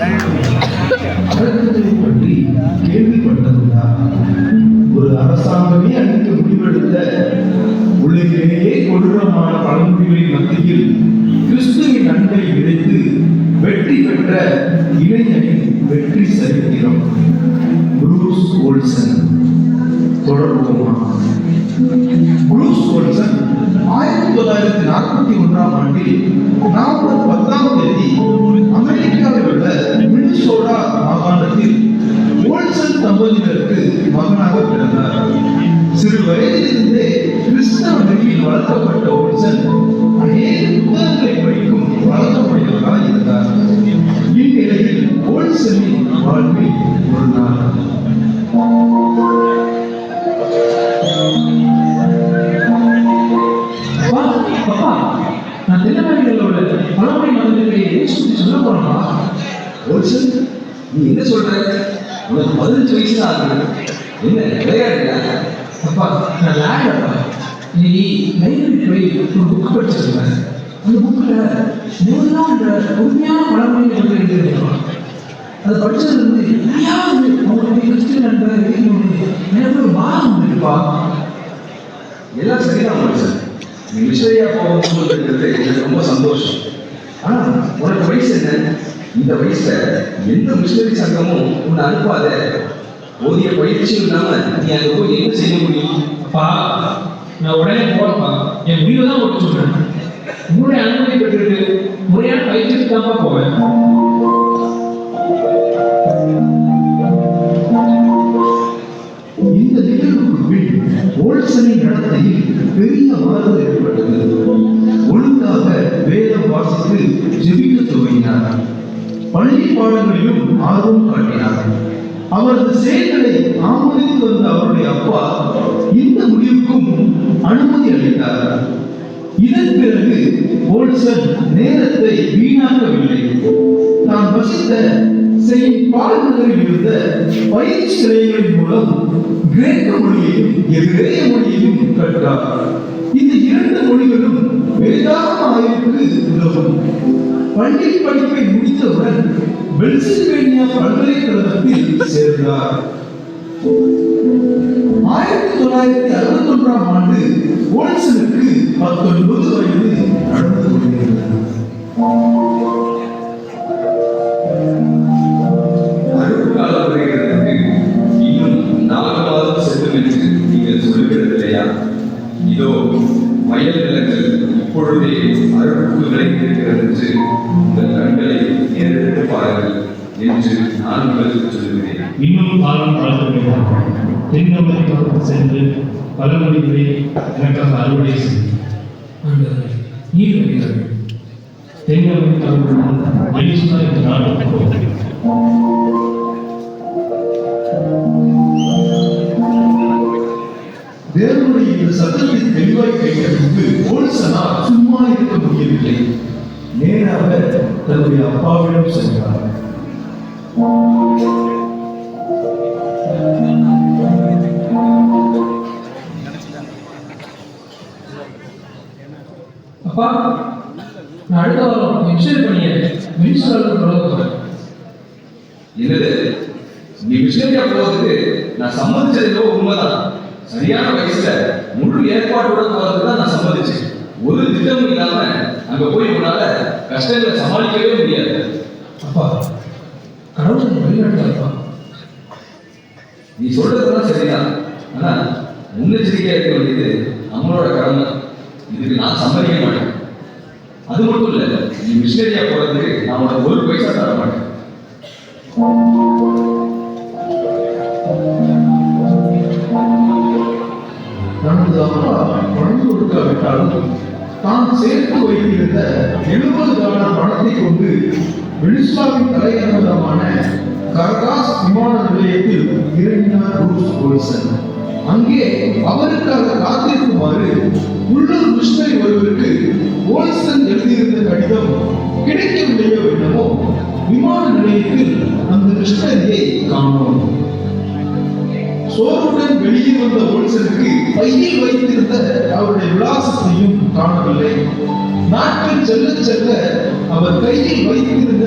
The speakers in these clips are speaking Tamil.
அடக்கத்தை பற்றி கேள்விப்பட்டதுண்டா? ஒரு அரசாங்கமே அளிக்க முடிவெடுத்த உலகிலேயே கொடூரமான பழங்குடிகளின் மத்தியில் கிறிஸ்துவின் அன்பை விதைத்து வெற்றி பெற்ற இளைஞனின் வெற்றி சரித்திரம். Bruce Olson. தொடர்புமா புரூஸ் ஓல்சன் ஆயிரத்தி தொள்ளாயிரத்தி நாற்பத்தி ஒன்றாம் ஆண்டில் நவம்பர் பத்தாம் தேதி அமெரிக்காவில் உள்ள மினிசோடா மாகாணத்தில் ஓல்சன் தம்பதியினருக்கு மகனாக பிறந்தார். சிறு வயதிலிருந்தே கிறிஸ்தவ நிலையில் வளர்க்கப்பட்ட ஓல்சன் அநேக புத்தகங்களை படிக்கும் வழக்கமுடையவராக இருந்தார். இந்நிலையில் ஓல்சனின் வாழ்வில் ஒரு நாள் ஓல்சன் நீ என்ன சொல்ற? உனக்கு பதினஞ்சு வயசு தான் ஆகுது. என்ன விளையாடுங்க அப்பா, நான் lad அப்பா. இன்னைக்கு library போய் ஒரு புக் படிச்சிருக்கேன். அந்த புக்கில் முதலாம் இந்த உண்மையான பழமொழி வந்து எழுதியிருக்கேன். அதை படிச்சதுல வந்து எப்படியாவது அவங்களுடைய கிறிஸ்டின் நண்பர் எழுதிக்கணும்னு எனக்கு ஒரு பாரம் வந்துருப்பா எல்லாம் சரிதான் ஓல்சன் நீ மிஷனரியா எனக்கு ரொம்ப சந்தோஷம். ஆனால் உனக்கு வயசு என்ன? இந்த வயசுல எந்த மிஷினரி சங்கமும் உன்னை அனுப்பாத. போதிய பயிற்சியும் இல்லாம நீ அங்க போய் என்ன செய்ய முடியும்? பா நான் உடனே போறப்பா என் வீடு தான் ஓட்டு சொல்றேன் முறை அனுமதி பெற்றுட்டு முறையான பயிற்சிக்கு தான் போவேன். இந்த நிகழ்வுக்கு பின் ஓல்சனின் நடத்தையில் பெரிய மாறுதல் ஏற்பட்டது. ஒழுங்காக வேதம் வாசித்து ஜெபிக்க துவங்கினார். பள்ளி பாடங்களிலும் ஆர்வம் காட்டினார். அவரது செயல்களை ஆமோதித்து வந்த அவருடைய அப்பா இந்த முடிவுக்கும் அனுமதி அளித்தார். இதன் பிறகு போல்சன் நேரத்தை வீணாக்கவில்லை. தான் வசித்த செயின்ட் பால் நகரில் இருந்த பயிற்சி நிலையங்களின் மூலம் கிரேக்க மொழியையும் எதிரேய மொழியையும் கற்றார். இந்த இரண்டு மொழிகளும் வேதாகம ஆய்வுக்கு உதவும். பள்ளி படிப்பை முடித்தவுடன் பென்சில்வேனியா பல்கலைக்கழகத்தில் சேர்ந்தார். ஆயிரத்தி தொள்ளாயிரத்தி அறுபத்தி ஒன்றாம் ஆண்டு ஓல்சனுக்கு பத்தொன்பது வயது. நடந்து கொண்டிருந்தது எனக்காக அறுவடை செய்யும் நீர் வருகிறார்கள் தென் அமெரிக்காவுக்கு வெளிசுதா என்ற நாடு தேவனுடைய இந்த சத்தத்தை தெளிவாய் கேட்டதற்கு போலீசனால் சும்மா இருக்க முடியவில்லை. நேராக தன்னுடைய அப்பாவிடம் சென்றார். நான் அடுத்த வாரம் மிக்சர் பண்ணிய. மினிஸ்டர் என்னது? நீ மிஷனரியா போவதுக்கு நான் சம்மதிச்சது உண்மைதான். சரியான வயசுல முழு ஏற்பாட்டோட போறதுக்கு தான் நான் சம்மதிச்சேன். ஒரு திட்டமும் இல்லாம அங்க போய் உன்னால கஷ்டங்களை சமாளிக்கவே முடியாது. அப்பா கடவுள் வழிநடத்தாப்பா நீ சொல்றதெல்லாம் சரிதான். ஆனா முன்னெச்சரிக்கையா இருக்க வேண்டியது நம்மளோட கடமை. இதுக்கு நான் சம்மதிக்க மாட்டேன். அது மட்டும் இல்ல நீ மிஷினரியா போறதுக்கு நான் உனக்கு ஒரு பைசா தர மாட்டேன். தனது அப்பா பணம் கொடுக்காவிட்டாலும் தான் சேர்த்து வைத்திருந்த எழுபது டாலர் பணத்தை கொண்டு வெனிசுலாவின் தலைநகரமான கரகாஸ் விமான நிலையத்தில் இறங்கினார் ரூஸ் ஓல்சன் அங்கே அவருக்காக காத்திருக்குமாறு உள்ளூர் மிஷினரி ஒருவருக்கு ஓல்சன் எழுதியிருந்த கடிதம் கிடைக்கவில்லையோ என்னமோ விமான நிலையத்தில் அந்த கிருஷ்ணரியை காணோம். சோறுடன் வெளியே வந்த ஓல்சனுக்கு பையில் வைத்திருந்த அவருடைய விலாசத்தையும் காணவில்லை. நாட்கள் செல்ல செல்ல அவர் கையில் வைத்திருந்த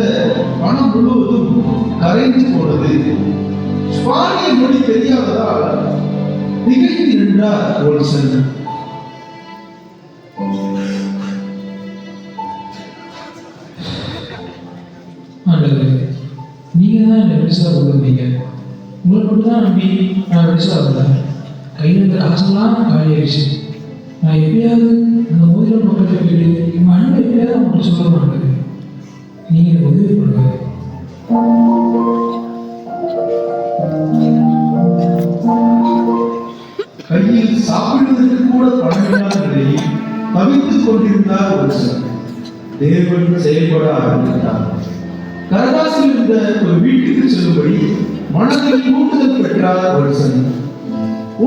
பணம் முழுவதும் கரைந்து போனது. ஸ்பானிய மொழி தெரியாததால் திகைத்து நின்றார் ஓல்சன் ஆண்டவரே நீங்கள் தான் என்னை வெளிசாக கொண்டு உங்களை மட்டும் தான் நம்பி நான் வெளிசாக வந்தேன் கையில் இருந்த காசெல்லாம் காலியாயிடுச்சு. நான் எப்படியாவது அந்த மோதிரம் பக்கத்தில் போயிட்டு உங்கள் அண்ணன் எப்படியாவது சொல்ல மாட்டேன் நீங்கள் உதவி பண்ணுங்க தவித்துக் கொண்டிருந்தார் ஒரு தேவன் செயல்பட ஆரம்பித்தார். கரதாசில் இருந்த ஒரு வீட்டுக்கு செல்லும்படி மனதில் கூட்டுதல் பெற்றார் ஓல்சன்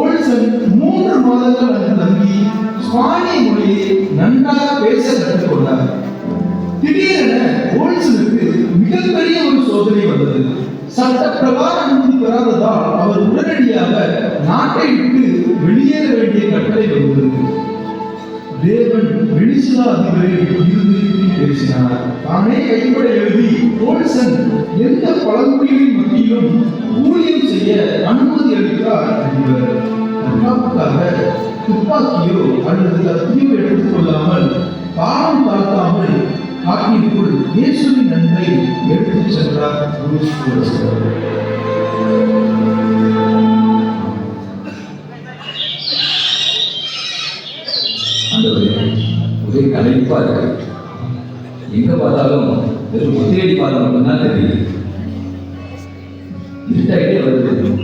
ஓல்சன் மூன்று மாதங்கள் அங்கு தங்கி ஸ்பானிய மொழியை நன்றாக பேச கற்றுக்கொண்டார். திடீரென ஓல்சனுக்கு மிகப்பெரிய ஒரு சோதனை வந்தது. சட்டப்பிரகார அனுமதி பெறாததால் அவர் உடனடியாக நாட்டை விட்டு வெளியேற வேண்டும் வெளிசிலா இருந்து பேசினார் தானே கைப்பட எழுதி எந்த பழங்குடிகளின் மத்தியிலும் ஊழியம் செய்ய அனுமதி அளித்தார் அதிபர் தற்காப்புக்காக துப்பாக்கியோ அல்லது கத்தியோ எடுத்துக் கொள்ளாமல் காலம் தாழ்த்தாமல் காட்டிற்குள் இயேசுவின் நன்மை எடுத்துச் சென்றார். நிற்பார்கள் கலைப்பா எங்க பார்த்தாலும் வெறும் ஒத்தையடி பாதம் மட்டும்தான் தெரியுது. இருட்டாகிட்டே வருது.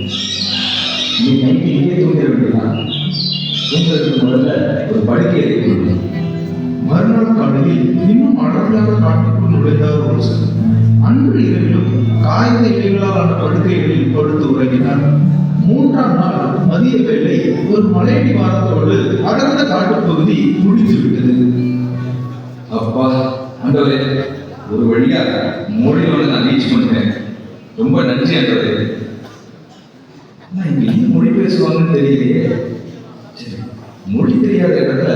நீ நைட்டு இங்கே தூங்கிட வேண்டியதான் தூங்குறதுக்கு முதல்ல ஒரு படுக்கை எடுத்து மறுநாள் காலையில் இன்னும் அடர்ந்தாத காட்டுக்குள் நுழைந்தார் ஒரு ஓல்சன் அன்று இரவிலும் காய்ந்த இலைகளால் ஆன படுக்கைகளில் படுத்து உறங்கினார். மூன்றாம் நாள் மதிய வேளை ஒரு மலையடி வாரத்தோடு அடர்ந்த காட்டுப் பகுதி முடித்து விட்டது அப்பா ஆண்டவரே ஒரு வழியா மொழியோட நான் ரீச் பண்ணிட்டேன். ரொம்ப நன்றி ஆண்டவரே. நான் இங்க என்ன மொழி பேசுவாங்கன்னு தெரியலையே. சரி மொழி தெரியாத இடத்துல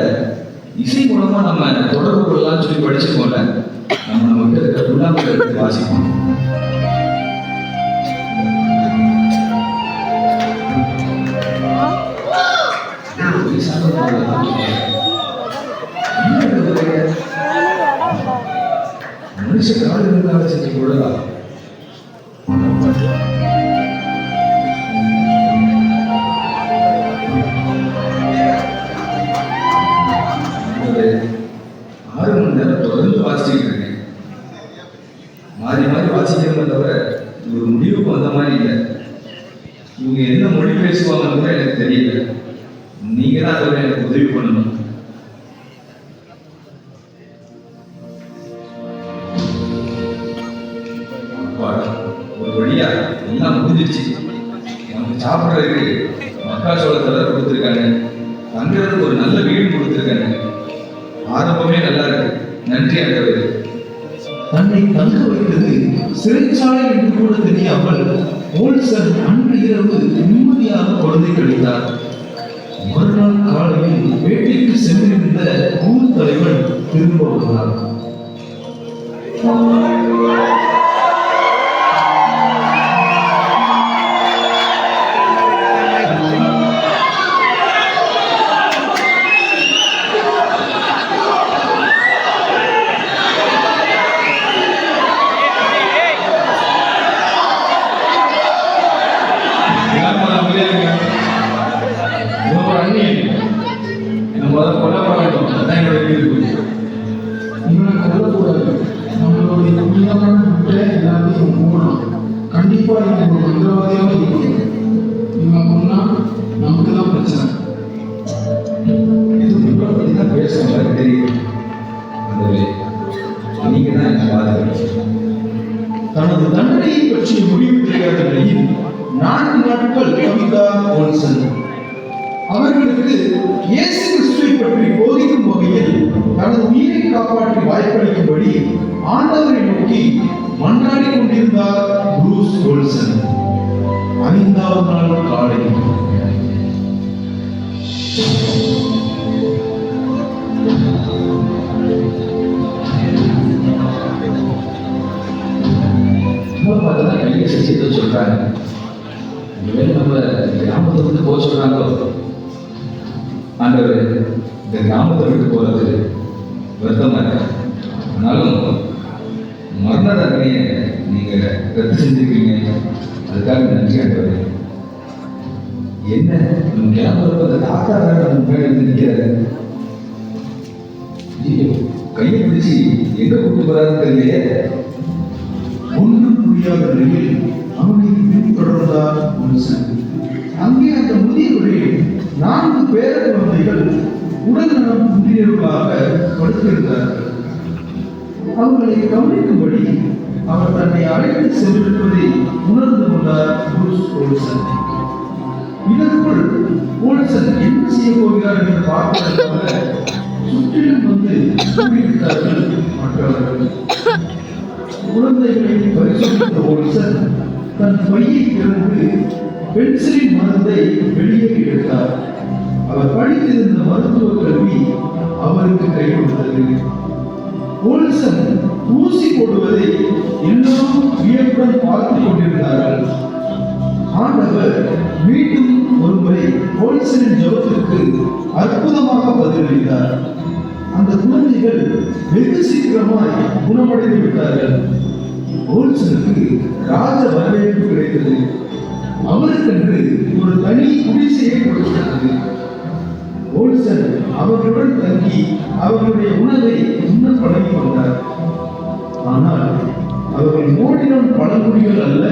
இசை மூலமா நம்ம தொடர்பு கொள்ளலாம் சொல்லி படிச்சிருக்கோம்ல. நம்ம நம்ம கிட்ட இருக்க துண்ணாம்பு வாசிப்போம். மனுஷ காடு செஞ்சு கொள்ளலாம். எல்லாம் முடிஞ்சிருச்சு நமக்கு சாப்பிட்றதுக்கு மக்காச்சோளத்தில் கொடுத்துருக்காங்க. தங்குறதுக்கு ஒரு நல்ல வீடு கொடுத்துருக்காங்க. ஆரம்பமே நல்லா இருக்கு. நன்றி ஆண்டவரே தன்னை தங்க வைத்தது சிறைச்சாலை என்று கூட தெரியாமல் ஓல்சன் அன்று இரவு நிம்மதியாக குழந்தை கழித்தார். மறுநாள் காலையில் வேட்டைக்கு சென்றிருந்த ஊர் தலைவன் திரும்ப வந்தார். மக்களுக்கு இயேசு கிறிஸ்துவை பற்றி போதிக்கும் வகையில் தனது உயிரை காப்பாற்றி வாய்ப்பளிக்கும்படி ஆண்டவரை நோக்கி மன்றாடி கொண்டிருந்தார் புரூஸ் கோல்சன் ஐந்தாவது நாள் காலை. நம்ம பார்த்து தான் கையை செஞ்சு நம்ம கிராமத்தை போக சொல்கிறாங்களோ ஆண்டவர் இந்த கிராமத்தை விட்டு போகிறது வருத்தமாக இருக்கு ஆனாலும் மரண தண்டனையை நீங்கள் ரத்து செஞ்சிருக்கீங்க. அதுக்காக நன்றி ஆண்டவர். என்ன நம்ம கிராமத்தில் அந்த தாத்தா நம்ம முன்னாடி வந்து நிற்கிறாரு கையை பிடிச்சி எங்க கூட்டு போறாருன்னு தெரியலையே. ஒன்றும் புரியாத நிலையில் அவனை பின்தொடர்ந்தார் மனுஷன். அங்கே அந்த முதியவரில் நான்கு பேர குழந்தைகள் உடல்நலம் குன்றியவர்களாக படுத்திருந்தார்கள். அவர்களை கவனிக்கும்படி அவர் தன்னை அழைத்து சென்றிருப்பதை உணர்ந்து கொண்டார் புருஷ் போலீசன் இதற்குள் போலீசன் என்ன செய்ய போகிறார் என்று பார்ப்பதற்காக சுற்றிலும் வந்து கூடிவிட்டார்கள் மற்றவர்கள். குழந்தைகளை பரிசோதித்த போலீசன் தன் பையை திறந்து பென்சிலின் மருந்தை வெளியே எடுத்தார். அவர் படித்திருந்த மருத்துவ கல்வி அவருக்கு கை கொடுத்தது. ஓல்சன் ஊசி போடுவதை எல்லோரும் வியப்புடன் பார்த்துக் கொண்டிருந்தார்கள். ஆண்டவர் மீண்டும் ஒருமுறை ஓல்சனின் ஜபத்திற்கு அற்புதமாக பதிலளித்தார். அந்த குழந்தைகள் வெகு சீக்கிரமாய் குணமடைந்து விட்டார்கள். ஓல்சனுக்கு ராஜ வரவேற்பு கிடைத்தது. அவருக்கென்று ஒரு தனி குடிசையை கொடுக்கப்பட்டது ஓல்சன் அவர்களுடன் தங்கி அவர்களுடைய உணவை உண்ண பழகி கொண்டார். ஆனால் அவர்கள் மோடினம் பழங்குடிகள் அல்ல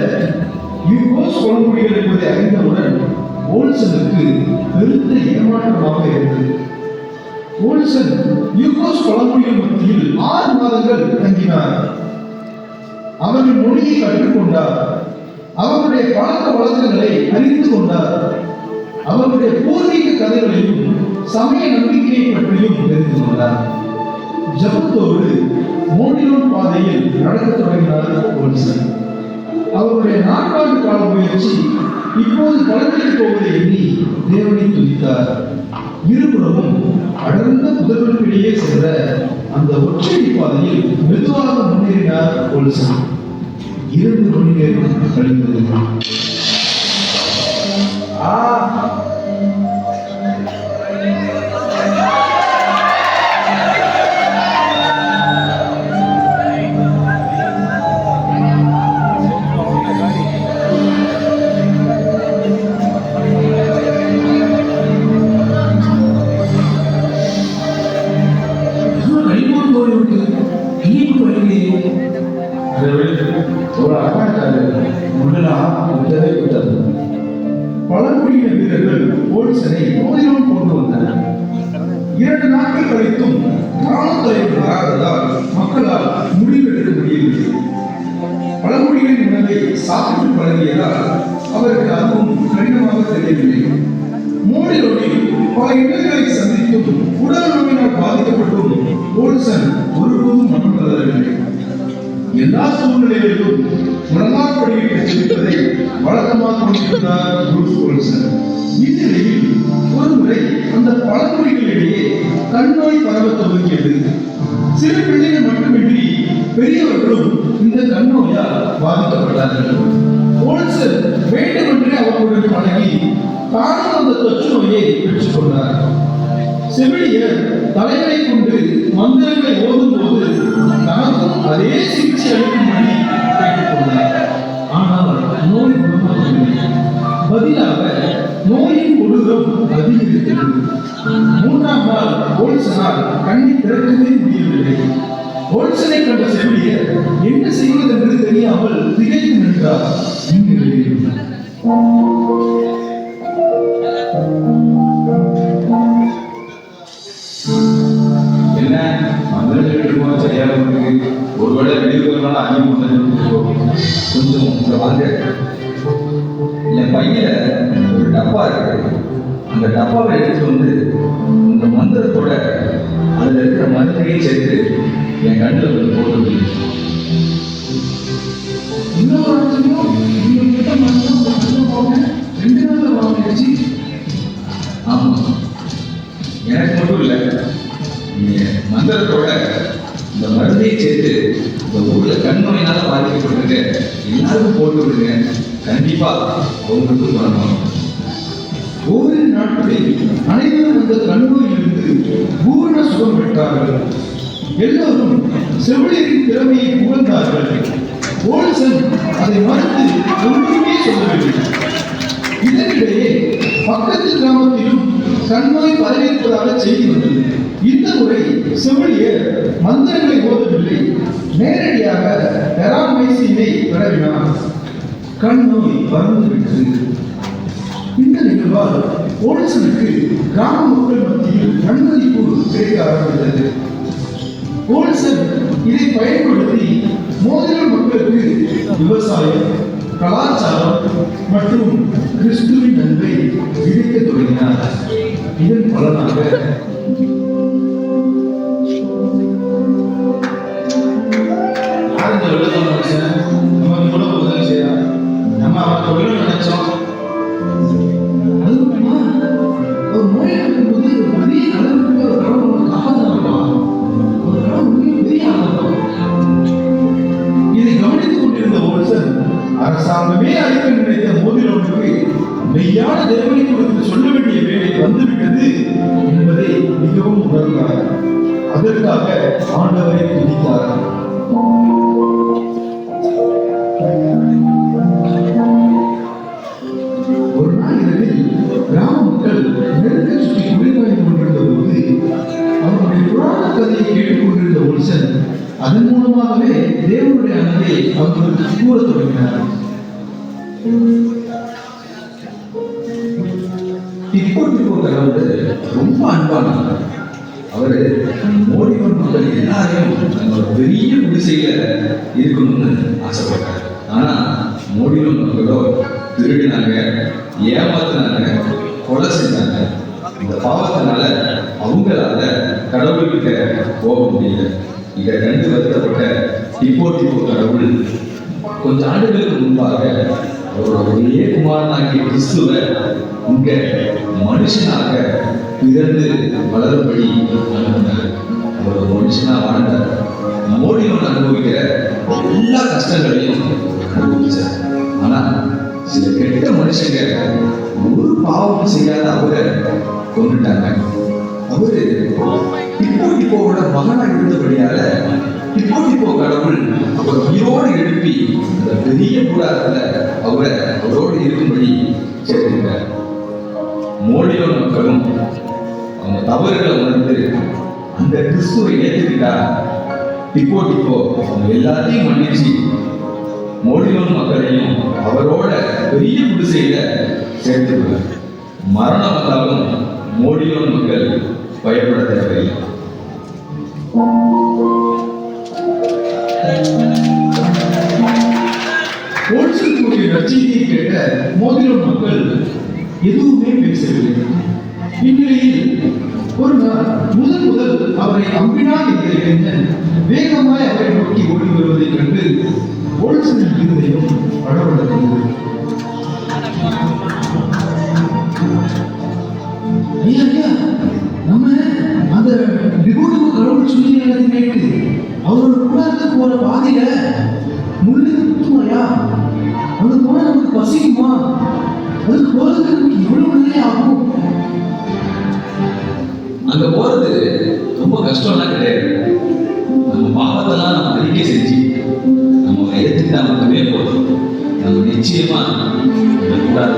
யூகோஸ் பழங்குடிகள் என்பதை அறிந்தவுடன் ஓல்சனுக்கு பெருத்த ஏமாற்றமாக இருந்தது. ஓல்சன் யூகோஸ் பழங்குடிகள் மத்தியில் ஆறு மாதங்கள் தங்கினார். அவர்கள் மொழியை கற்றுக்கொண்டார். அவருடைய பழக்க வழக்கங்களை அறிந்து கொண்டார். அவருடைய பூர்வீக கதைகளையும் சமய நம்பிக்கையை பற்றியும் தெரிந்து கொண்டார். ஜபத்தோடு மூன்றிலும் பாதையில் நடக்க தொடங்கினார் ஓல்சன் அவருடைய நான்காண்டு கால முயற்சி இப்போது பலனில் போவதை எண்ணி தேவனை துதித்தார். இருபுறமும் அடர்ந்த முதல்வருக்கிடையே சென்ற அந்த ஒற்றை பாதையில் மெதுவாக முன்னேறினார் ஓல்சன் இரண்டு மணி நேரம் கழிந்தது ஆ. வீரர்கள் கொண்டு வந்தனர். இரண்டு நாட்கள் கழித்தும் கிராமத்தலைவர் வராததால் மக்களால் முடிவெடுக்க முடியவில்லை. பழங்குடிகளின் உணவை சாப்பிட்டு பழகியதால் அவருக்கு அதுவும் கடினமாக தெரியவில்லை. மோடிலோடில் பல இடர்களை சந்தித்தும் உடல் நோயினால் பாதிக்கப்பட்டும் போல்சன் எல்லா சூழ்நிலைகளிலும் முழங்காற்படியிட்டு சிரிப்பதை வழக்கமாக கொண்டிருந்தார் புரூஸ் ஓல்சன் இந்நிலையில் ஒருமுறை அந்த பழங்குடிகளிடையே கண்ணோய் பரவ துவங்கியது சில பிள்ளைகள் மட்டுமின்றி பெரியவர்களும் இந்த கண்ணோயால் பாதிக்கப்பட்டார்கள். ஓல்சன் வேண்டுமென்றே அவர்களுடன் பழகி தானும் அந்த தொற்று நோயை பெற்றுக்கொண்டார் செவிலியர் தலைவரை கொண்டு மந்திரங்களை ஓதும் போது தனக்கும் அதே சிகிச்சை அளிக்கும்படி கேட்டுக்கொண்டார் ஆனால் நோய் குணமாகவில்லை. பதிலாக நோயின் கொடூரம் அதிகரித்தது மூன்றாம் நாள் ஓல்சனால் கண்ணை திறக்கவே முடியவில்லை. ஓல்சனை கண்ட செவிலியர் என்ன செய்வதென்று தெரியாமல் திகைத்து நின்றார். இந்நிலையில் எல்லாருக்கும் போட்டு விடுங்க கண்டிப்பா அவங்களுக்கும் வரணும் ஓரிரு நாட்களில் அனைவரும் அந்த கண்ணூரிலிருந்து பூரண சுகம் பெற்றார்கள். எல்லோரும் செவிலியரின் திறமையை புகழ்ந்தார்கள். போலீசன் அதை மறுத்து ஒன்றுமே சொல்லவில்லை. இதனிடையே பக்கத்து கிராமத்திலும் கண்நோய் பரவியிருப்பதாக செய்தி வந்தது. இந்த முறை செவிலியர் மந்திரங்களை ஓதவில்லை நேரடியாக பெராமைசினை பரவினார். கண் நோய் பறந்துவிட்டது. இந்த நிகழ்வால் போலீசனுக்கு கிராம மக்கள் மத்தியில் நன்மதிப்பு கிடைக்க ஆரம்பித்தது. போலீசர் இதை பயன்படுத்தி மோதிர மக்களுக்கு விவசாயம் கலாச்சாரம் மற்றும் கிறிஸ்துவின் நன்மை விதிக்க தொடங்கினார். இதன் பலனாக நினைச்சோம் ஒரு நோயாக இருக்கும்போது ஒரு பெரிய ஒரு கடவுள் ஒன்று ஒரு கடவுள் பெரிய இதை கவனித்துக் கொண்டிருந்த அரசாங்கமே அளிக்க நினைத்த மோதிரவுக்கு மெய்யான தேவனை கொடுத்து சொல்ல வேண்டிய வேலை வந்துவிட்டது என்பதை மிகவும் உணர்ந்தார். அதற்காக ஆண்டவரை துதித்தார். எல்லாரையும் ஒரு பெரிய குடிசையில இருக்கணும்னு ஆசைப்பட்டார். ஆனா மோடியும் மக்களோ திருடினாங்க ஏமாத்தினாங்க கொலை செஞ்சாங்க. இந்த பாவத்தினால அவங்களால கடவுள்கிட்ட போக முடியல. இதை கண்டு வருத்தப்பட்ட டிப்போ டிப்போ கடவுள். கொஞ்ச ஆண்டுகளுக்கு முன்பாக அவரோட ஒரே குமாரனாகிய கிறிஸ்துவ இங்க மனுஷனாக பிறந்து வளரும்படி அனுப்பினார் ஒரு மனுஷனா வாழ்ந்தார் மோடிவன் அனுபவிக்கிற எல்லா கஷ்டங்களையும் அனுபவிச்சார். ஆனா சில கெட்ட மனுஷங்க ஒரு பாவமும் செய்யாத அவரை கொண்டுட்டாங்க அவரு இப்போ டிப்போவோட மகனா இருந்தபடியால இப்போ இப்போ கடவுள் அவர் உயிரோடு எழுப்பி அந்த பெரிய கூடாரத்துல அவரை அவரோடு இருக்கும்படி சேர்த்திருக்கார் கிறிஸ்துவை ஏற்றுக்கிட்டா டிப்போ டிப்போ அவங்க எல்லாத்தையும் மன்னிச்சு மோடியோன் மக்களையும் அவரோட பெரிய குடிசையில சேர்த்து மரணம் வந்தாலும் மோடியோன் மக்கள் பயப்பட தேவையில்லை. போலீசில் கூறிய கேட்ட மோதிரம் மக்கள் எதுவுமே பேசவில்லை. இந்நிலையில் அவரை அம்பினான் என்ற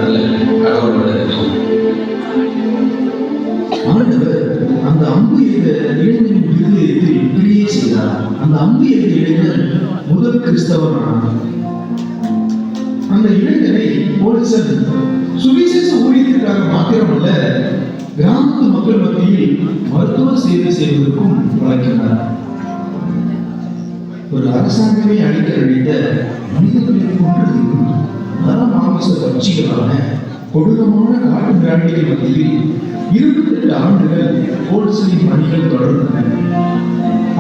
இந்த கடவுளோட ஆண்டவர் அந்த அம்பு எய்த இளைஞனின் இருதயத்தை இப்படியே செய்தார்? அந்த அம்பு எய்த இளைஞன் முதல் கிறிஸ்தவனானார் அந்த இளைஞரை போலீசன் சுவிசேஷ ஊழியத்திற்காக மாத்திரமல்ல கிராமத்து மக்கள் மத்தியில் மருத்துவ சேவை செய்வதற்கும் வழங்கினார். ஒரு அரசாங்கமே அளிக்க நினைத்த மனிதர்களை கொன்றது நரமாமிச வச்சுக்கிறாங்க கொடூரமான காட்டு பிராண்டிகள் மத்தியில் இருபத்தெட்டு ஆண்டுகள் போலீசின் பணிகள் தொடர்ந்தன.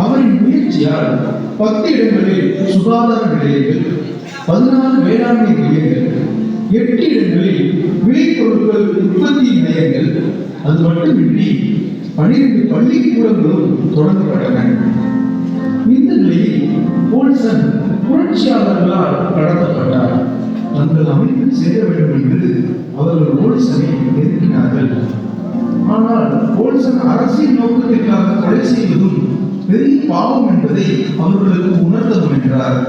அவரின் முயற்சியால் பத்து இடங்களில் சுகாதார நிலையங்கள் பதினாலு வேளாண்மை நிலையங்கள் எட்டு இடங்களில் விளைபொருட்கள் உற்பத்தி நிலையங்கள் அது மட்டுமின்றி பனிரெண்டு பள்ளிக்கூடங்களும் தொடங்கப்பட்டன. இந்த நிலையில் போல்சன் புரட்சியாளர்களால் கடத்தப்பட்டார். தங்கள் அமைப்பில் செய்த வேண்டும் என்று அவர்கள் ஓல்சனை நெருக்கினார்கள் ஆனால் ஓல்சன் அரசியல் நோக்கத்திற்காக கொலை செய்வதும் பெரிய பாவம் என்பதை அவர்களுக்கு உணர்த்த முயன்றார்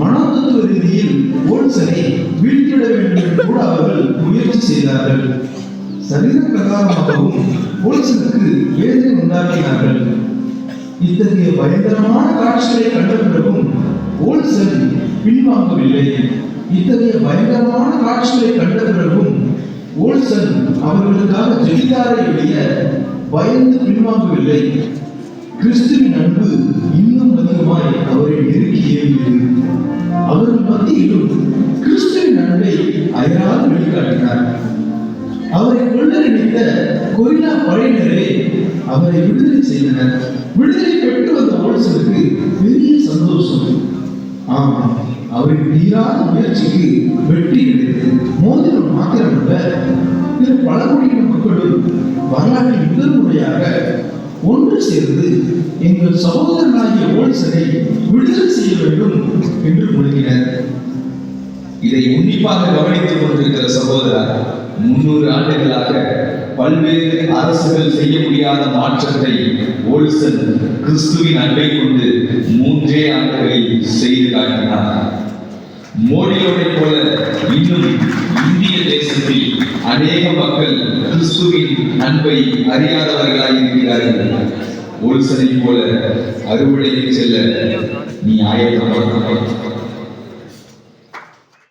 மனோதத்துவ ரீதியில் ஓல்சனை வீழ்த்திட வேண்டும் என்று கூட அவர்கள் முயற்சி செய்தார்கள். சரீர பிரகாரமாகவும் ஓல்சனுக்கு வேதனை உண்டாக்கினார்கள். இத்தகைய பயங்கரமான காட்சிகளை கண்ட பிறகும் ஓல்சன் பின்வாங்கவில்லை. இத்தகைய பயங்கரமான காட்சிகளை கண்ட பிறகும் ஓல்சன் அவர்களுக்காக ஜெயித்தாரை ஒழிய பயந்து பின்வாங்கவில்லை. கிறிஸ்துவின் அன்பு இன்னும் அதிகமாய் அவரை நெருக்கி ஏறியது. அவர் மத்தியிலும் கிறிஸ்துவின் அன்பை அயராது வெளிக்காட்டினார். அவரை கொள்ள நினைத்த கொரிலா படையினரே அவரை விடுதலை செய்தனர். விடுதலை பெற்று வந்த ஓல்சனுக்கு பெரிய சந்தோஷம். ஆமாம். அவருக்கு தீராத முயற்சிக்கு வெற்றி கிடைத்தது. மோதிரம் மாத்திரம் பிற பழங்குடியின மக்களும் வரலாற்றில் முதல் முறையாக ஒன்று சேர்ந்து எங்கள் சகோதரனாகிய ஓல்சரை விடுதலை செய்ய வேண்டும் என்று முழங்கினர் இதை உன்னிப்பாக கவனித்துக் கொண்டிருக்கிற சகோதரர் முன்னூறு ஆண்டுகளாக பல்வேறு அரசுகள் செய்ய முடியாத மாற்றத்தை ஓல்சன் கிறிஸ்துவின் அன்பை கொண்டு மூன்றே ஆண்டுகளில் செய்து காட்டினார். மோடியோட போல இன்னும் இந்திய தேசத்தில் அநேக மக்கள் கிறிஸ்துவின் அன்பை அறியாதவர்களாய் இருக்கிறார்கள் ஓல்சனை போல அறுவடைக்கு செல்ல நீ ஆயத்தமாக